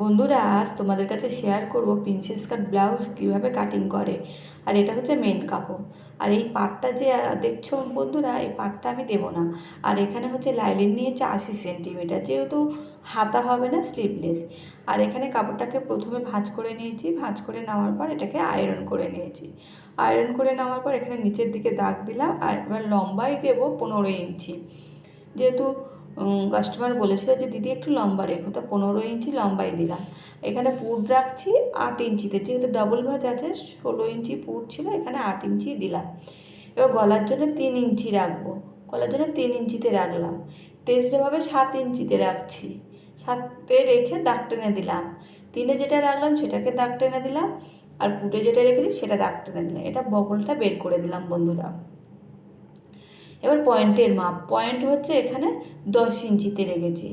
বন্ধুরা, আজ তোমাদের কাছে শেয়ার করব প্রিন্সেস কাট ব্লাউজ কীভাবে কাটিং করে, আর এটা হচ্ছে মেন কাপড়। আর এই পাটটা যে দেখছ বন্ধুরা, এই পাটটা আমি দেবো না। আর এখানে হচ্ছে লাইলিন নিয়েছে আশি সেন্টিমিটার যেহেতু হাতা হবে না স্লিভলেস আর এখানে কাপড়টাকে প্রথমে ভাঁজ করে নিয়েছি, ভাঁজ করে নেওয়ার পর এটাকে আয়রন করে নিয়েছি। আয়রন করে নেওয়ার পর এখানে নিচের দিকে দাগ দিলাম, আর এবার লম্বাই দেবো পনেরো ইঞ্চি। যেহেতু কাস্টমার বলেছিল যে, দিদি, একটু লম্বা রেখো। তো পনেরো ইঞ্চি লম্বাই দিলাম। এখানে পুর রাখছি আট ইঞ্চিতে। যেহেতু ডাবল ভাজ আছে, ষোলো ইঞ্চি পুর ছিল, এখানে আট ইঞ্চি দিলাম। এবার গলার জন্য তিন ইঞ্চি রাখব। গলার জন্য তিন ইঞ্চিতে রাখলাম। তেজরাভাবে সাত ইঞ্চিতে রাখছি। সাতে রেখে দাগ টেনে দিলাম। তিনে যেটা রাখলাম, সেটাকে দাগ টেনে দিলাম। আর পুটে যেটা রেখেছি, সেটা দাগ টেনে দিলাম। এটা বগলটা বের করে দিলাম, বন্ধুরা। এবার পয়েন্টের মাপ। পয়েন্ট হচ্ছে এখানে দশ ইঞ্চিতে রেখেছি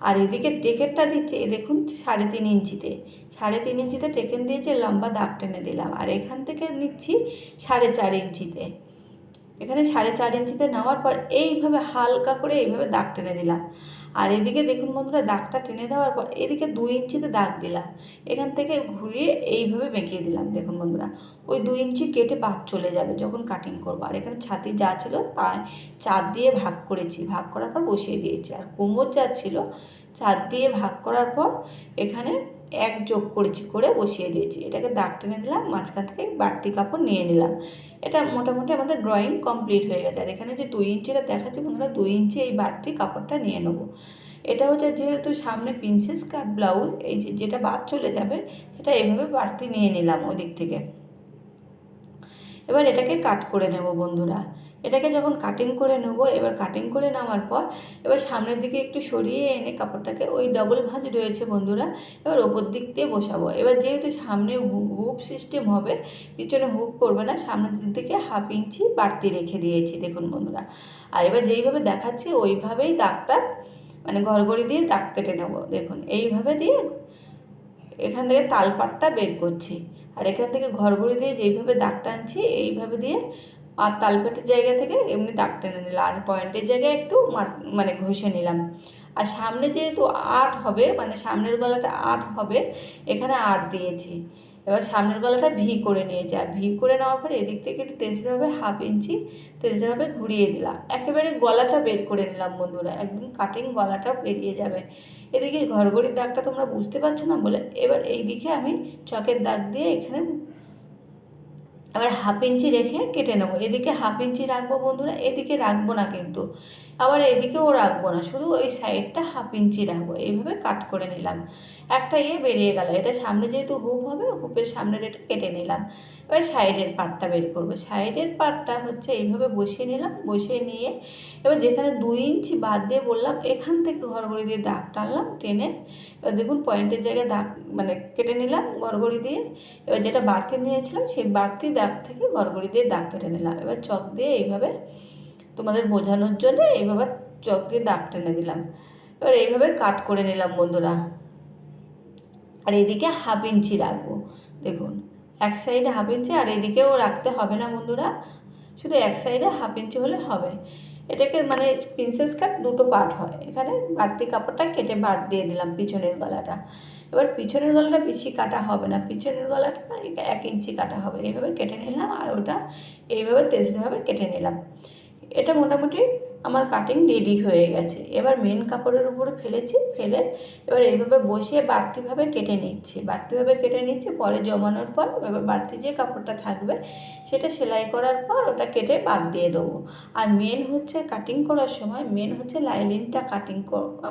আর এদিকে টেকেটটা দিচ্ছে এ দেখুন, সাড়ে তিন ইঞ্চিতে। সাড়ে তিন ইঞ্চিতে টেকেন দিয়েছে, লম্বা দাগ টেনে দিলাম। আর এখান থেকে নিচ্ছি সাড়ে চার ইঞ্চিতে। এখানে সাড়ে চার ইঞ্চিতে নেওয়ার পর এইভাবে হালকা করে এইভাবে দাগ টেনে দিলাম। আর এদিকে দেখুন বন্ধুরা, দাগটা টেনে দেওয়ার পর এদিকে দুই ইঞ্চিতে দাগ দিলাম। এখান থেকে ঘুরিয়ে এইভাবে বেঁকিয়ে দিলাম, দেখুন বন্ধুরা। ওই দুই ইঞ্চি কেটে বাদ চলে যাবে যখন কাটিং করব। আর এখানে ছাতি যা ছিল তা চার দিয়ে ভাগ করেছি, ভাগ করার পর বসিয়ে দিয়েছি। আর কোমর যা ছিল, চার দিয়ে ভাগ করার পর এখানে এক যোগ করেছি, করে বসিয়ে দিয়েছি। এটাকে দাগ টেনে দিলাম, মাঝখান থেকে বাড়তি কাপড় নিয়ে নিলাম। এটা মোটামুটি আমাদের ড্রয়িং কমপ্লিট হয়ে গেছে। আর এখানে যে দুই ইঞ্চিটা দেখাচ্ছে, বন্ধুরা, দুই ইঞ্চি এই বাড়তি কাপড়টা নিয়ে নেব। এটা হচ্ছে যেহেতু সামনে প্রিন্সেস কাট ব্লাউজ এই যে যেটা বাদ চলে যাবে, সেটা এইভাবে বাড়তি নিয়ে নিলাম ওদিক থেকে। এবার এটাকে কাট করে নেব, বন্ধুরা। এটাকে যখন কাটিং করে নেব, এবার কাটিং করে নেওয়ার পর, এবার সামনের দিকে একটু সরিয়ে এনে কাপড়টাকে ওই ডবল ভাঁজ রয়েছে বন্ধুরা, এবার ওপর দিক দিয়ে বসাবো। এবার যেহেতু সামনে হুপ সিস্টেম হবে, পিছনে হুপ করবে না, সামনের দিক থেকে হাফ ইঞ্চি বাড়তি রেখে দিয়েছি, দেখুন বন্ধুরা। আর এবার যেইভাবে দেখাচ্ছি, ওইভাবেই দাগটা মানে ঘরঘড়ি দিয়ে দাগ কেটে নেব, দেখুন। এইভাবে দিয়ে এখান থেকে তালপাটটা বের করছি। আর এখান থেকে ঘরঘড়ি দিয়ে যেইভাবে দাগ টানছি, এইভাবে দিয়ে আর তালপাটের জায়গা থেকে এমনি দাগ টেনে নিলাম। আর পয়েন্টের জায়গায় একটু মানে ঘষে নিলাম। আর সামনে যেহেতু আট হবে মানে সামনের গলাটা আট হবে, এখানে আট দিয়েছি। এবার সামনের গলাটা ভি করে নিয়েছি। আর ভি করে নেওয়ার পরে এদিক থেকে একটু তেজরাভাবে হাফ ইঞ্চি তেজরাভাবে ঘুরিয়ে দিলাম। একেবারে গলাটা বের করে নিলাম বন্ধুরা, একদম কাটিং গলাটা বেরিয়ে যাবে। এদিকে ঘরঘড়ির দাগটা তোমরা বুঝতে পারছ না বলে এবার এই দিকে আমি চকের দাগ দিয়ে এখানে আবার হাফ ইঞ্চি রেখে কেটে নেব। এদিকে হাফ ইঞ্চি রাখব বন্ধুরা, এদিকে রাখব না কিন্তু। আবার এদিকেও রাখব না, শুধু ওই সাইডটা হাফ ইঞ্চি রাখব, এইভাবে কাট করে নিলাম। একটা ইয়ে বেরিয়ে গেল, এটা সামনে যেহেতু হুপ হবে হুপের সামনের এটা কেটে নিলাম। এবার সাইডের পার্টটা বের করব সাইডের পার্টটা হচ্ছে এইভাবে বসিয়ে নিলাম, বসিয়ে নিয়ে এবার যেখানে দুই ইঞ্চি বাদ দিয়ে বললাম, এখান থেকে ঘরঘড়ি দিয়ে দাগ টানলাম, টেনে এবার দেখুন পয়েন্টের জায়গায় দাগ মানে কেটে নিলাম ঘরঘড়ি দিয়ে। এবার যেটা বাড়তি নিয়েছিলাম, সেই বাড়তি দাগ থেকে ঘরঘড়ি দিয়ে দাগ কেটে নিলাম। এবার চক দিয়ে এইভাবে তোমাদের বোঝানোর জন্য এইভাবে চক দিয়ে দাগ টেনে দিলাম। এবার এইভাবে কাট করে নিলাম বন্ধুরা। আর এদিকে হাফ ইঞ্চি রাখব। দেখুন, এক সাইডে হাফ ইঞ্চি, আর এদিকেও রাখতে হবে না বন্ধুরা। শুধু এক সাইডে হাফ ইঞ্চি হলে হবে। এটাকে মানে প্রিন্সেস কাট দুটো পার্ট হয়। এখানে বাড়তি কাপড়টা কেটে বাদ দিয়ে দিলাম পিছনের গলাটা। এবার পিছনের গলাটা বেশি কাটা হবে না। পিছনের গলাটা এক ইঞ্চি কাটা হবে। এইভাবে কেটে নিলাম, আর ওটা এইভাবে তেজভাবে কেটে নিলাম। এটা মোটামুটি আমার কাটিং রেডি হয়ে গেছে। এবার মেন কাপড়ের উপরে ফেলেছি, ফেলে এবার এইভাবে বসিয়ে বাড়তিভাবে কেটে নিচ্ছি। বাড়তিভাবে কেটে নিচ্ছি, পরে জমানোর পর এবার বাড়তি যে কাপড়টা থাকবে সেটা সেলাই করার পর ওটা কেটে বাদ দিয়ে দেবো। আর মেন হচ্ছে কাটিং করার সময় মেন হচ্ছে লাইলিনটা কাটিং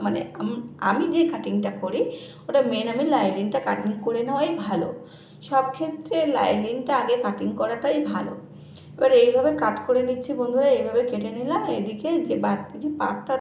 মানে আমি যে কাটিংটা করি, ওটা মেন আমি লাইলিনটা কাটিং করে নেওয়াই ভালো। সব ক্ষেত্রে লাইলিনটা আগে কাটিং করাটাই ভালো। এবার এইভাবে কাট করে নিচ্ছি বন্ধুরা এইভাবে কেটে নিলাম। এদিকে যে বাড়তি যে পাটটা